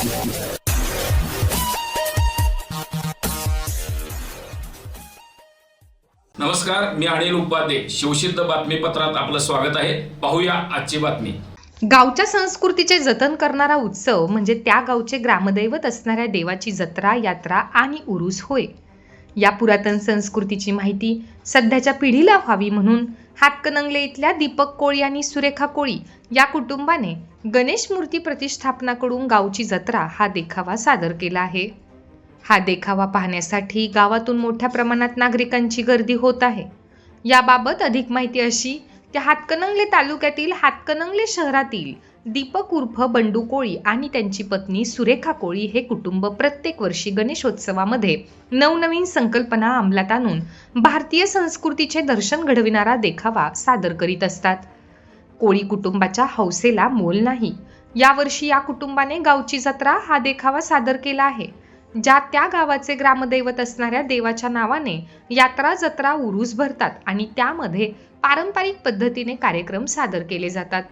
नमस्कार मी अनिल उपाध्ये. शिवसिद्ध बातमीपत्रात आपलं स्वागत आहे. पाहूया आजची बातमी. गावच्या संस्कृतीचे जतन करणारा उत्सव म्हणजे त्या गावचे ग्रामदैवत असणाऱ्या देवाची जत्रा यात्रा आणि उरूस होय. या पुरातन संस्कृतीची माहिती सध्याच्या पिढीला व्हावी म्हणून हातकणंगले इथल्या दीपक कोळी आणि सुरेखा कोळी या कुटुंबाने गणेश मूर्ती प्रतिष्ठापनाकडून गावची जत्रा हा देखावा सादर केला आहे. हा देखावा पाहण्यासाठी गावातून मोठ्या प्रमाणात नागरिकांची गर्दी होत आहे. याबाबत अधिक माहिती अशी की हातकणंगले तालुक्यातील हातकणंगले शहरातील दीपक उर्फ बंडू कोळी आणि त्यांची पत्नी सुरेखा कोळी हे कुटुंब प्रत्येक वर्षी गणेशोत्सवामध्ये नवनवीन संकल्पना अंमलात आणून भारतीय संस्कृतीचे दर्शन घडविणारा देखावा सादर करीत असतात. कोळी कुटुंबाच्या हौसेला मोल नाही. यावर्षी या कुटुंबाने गावची जत्रा हा देखावा सादर केला आहे. ज्या त्या गावाचे ग्रामदैवत असणाऱ्या देवाच्या नावाने यात्रा जत्रा उरूस भरतात आणि त्यामध्ये पारंपरिक पद्धतीने कार्यक्रम सादर केले जातात.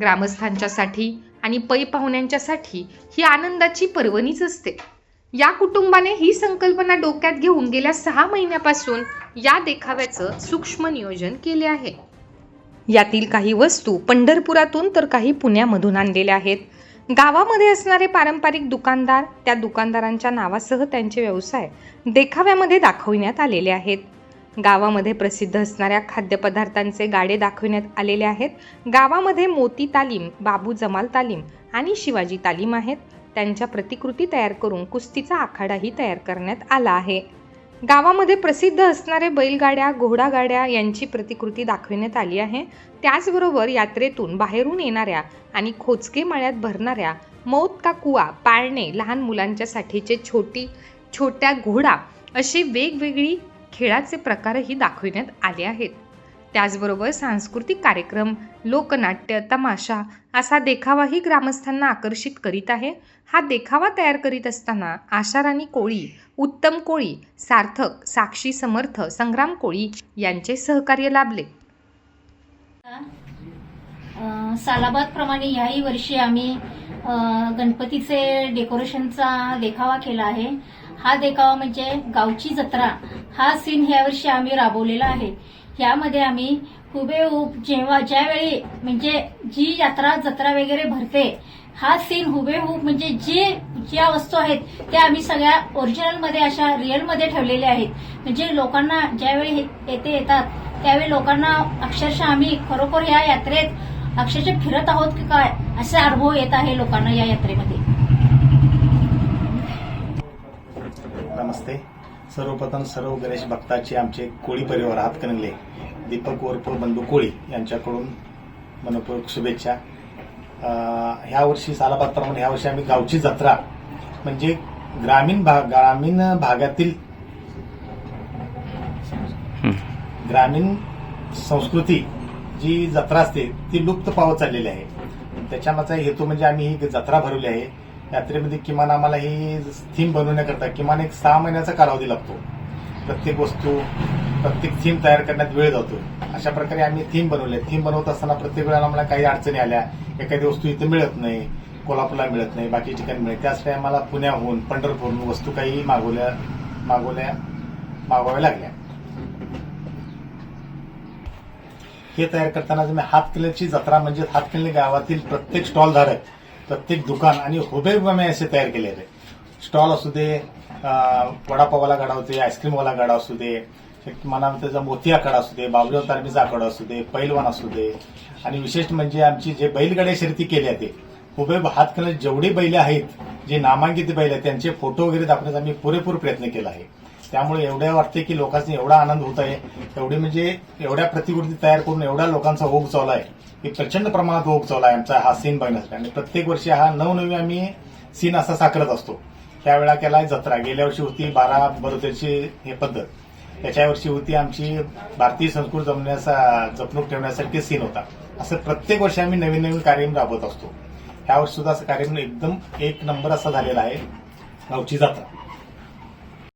ग्रामस्थांच्यासाठी आणि पै पाहुण्यांच्यासाठी ही आनंदाची पर्वणीच असते. या कुटुंबाने ही संकल्पना डोक्यात घेऊन गेल्या सहा महिन्यापासून या देखाव्याचं सूक्ष्म नियोजन केले आहे. यातील काही वस्तू पंढरपुरातून तर काही पुण्यामधून आणलेल्या आहेत. गावामध्ये असणारे पारंपरिक दुकानदार त्या दुकानदारांच्या नावासह त्यांचे व्यवसाय देखाव्यामध्ये दाखविण्यात आलेले आहेत. गावामध्ये प्रसिद्ध असणाऱ्या खाद्यपदार्थांचे गाडे दाखविण्यात आलेले आहेत. गावामध्ये मोती तालीम बाबू जमाल तालीम आणि शिवाजी तालीम आहेत. त्यांच्या प्रतिकृती तयार करून कुस्तीचा आखाडाही तयार करण्यात आला आहे. गावामध्ये प्रसिद्ध असणारे बैलगाड्या घोडागाड्या यांची प्रतिकृती दाखविण्यात आली आहे. त्याचबरोबर यात्रेतून बाहेरून येणाऱ्या आणि खोचके मळ्यात भरणाऱ्या मौत का कुवा पाळणे लहान मुलांच्यासाठीचे छोटी छोट्या घोडा अशी वेगवेगळी खेळाचे प्रकारही दाखविण्यात आले आहेत. त्याचबरोबर सांस्कृतिक कार्यक्रम लोकनाट्य तमाशा असा देखावाही ग्रामस्थांना आकर्षित करीत आहे. हा देखावा तयार करीत असताना आशाराणी कोळी उत्तम कोळी सार्थक साक्षी समर्थ संग्राम कोळी यांचे सहकार्य लाभले. सालाबादप्रमाणे याही वर्षी आम्ही गणपतीचे डेकोरेशनचा देखावा केला आहे. हा देखावा म्हणजे गावची जत्रा. हा सीन ह्या वर्षी आम्ही राबवलेला आहे. यामध्ये आम्ही हुबेहूब जेव्हा ज्यावेळी म्हणजे जी यात्रा जत्रा वगैरे भरते हा सीन हुबेहूब म्हणजे जे ज्या वस्तू आहेत त्या आम्ही सगळ्या ओरिजिनलमध्ये अशा रिअलमध्ये ठेवलेल्या आहेत. म्हणजे लोकांना ज्यावेळी येते येथे येतात त्यावेळी लोकांना अक्षरशः आम्ही खरोखर या यात्रेत अक्षरशः फिरत आहोत की काय असे अनुभव येत आहे लोकांना या यात्रेमध्ये. नमस्ते. सर्वप्रथम सर्व गणेश भक्ताचे आमचे कोळी परिवार हातकणंगले दीपक वरपूर बंधू कोळी यांच्याकडून मनपूर्वक शुभेच्छा. ह्या वर्षी सालाबादप्रमाणे ह्या वर्षी आम्ही गावची जत्रा म्हणजे ग्रामीण भाग ग्रामीण भागातील ग्रामीण संस्कृती जी जत्रा असते ती लुप्त पावत चाललेली आहे. त्याच्यामागचा हेतू म्हणजे आम्ही ही जत्रा भरवली आहे. यात्रेमध्ये किमान आम्हाला ही थीम बनवण्याकरता किमान एक सहा महिन्याचा कालावधी लागतो. प्रत्येक वस्तू प्रत्येक थीम तयार करण्यात वेळ जातो. अशा प्रकारे आम्ही थीम बनवले. थीम बनवत असताना प्रत्येक वेळेला आम्हाला काही अडचणी आल्या. एखादी वस्तू इथे मिळत नाही कोल्हापूरला मिळत नाही बाकी ठिकाणी मिळत त्यासाठी आम्हाला पुण्याहून पंढरपूरहून वस्तू काही मागवल्या मागवल्या मागवाव्या लागल्या. हे तयार करताना तुम्ही हातकलेची जत्रा म्हणजे हातकिल्ले गावातील प्रत्येक स्टॉल धारक प्रत्येक दुकान आणि हुबेहूब असे तयार केले आहे स्टॉल असू दे वडापावाला गाडा असू दे आईस्क्रीमवाला गाडा असू दे मला त्याचा मोती आखाडा असू दे बाबुराव तारमीचा आकडा असू दे पैलवान असू दे. आणि विशेष म्हणजे आमची जे बैलगाड्या शर्यती केली ते. हुबेहूब हातकले जेवढे बैल आहेत जे नामांकित बैल आहेत त्यांचे फोटो वगैरे दाखवण्याचा आम्ही पुरेपूर प्रयत्न केला आहे. त्यामुळे एवढ्या वाटते की लोकांनी एवढा आनंद होत आहे. एवढी म्हणजे एवढ्या प्रतिकृती तयार करून एवढ्या लोकांचा ओघ चालू आहे की प्रचंड प्रमाणात ओघ चालू आहे आमचा हा सीन बघण्यासाठी. आणि प्रत्येक वर्षी हा नवनवीन आम्ही सीन असा साकारत असतो. त्यावेळा केला जत्रा. गेल्या वर्षी होती बारा बरोबरची हे पद्धत. त्याच्या वर्षी होती आमची भारतीय संस्कृती जमण्याचा जपणूक ठेवण्यासारखे सीन होता. असं प्रत्येक वर्षी आम्ही नवीन नवीन कार्यक्रम राबवत असतो. ह्या वर्षी सुद्धा असं कार्यक्रम एकदम एक नंबर असा झालेला आहे. गावची जत्रा.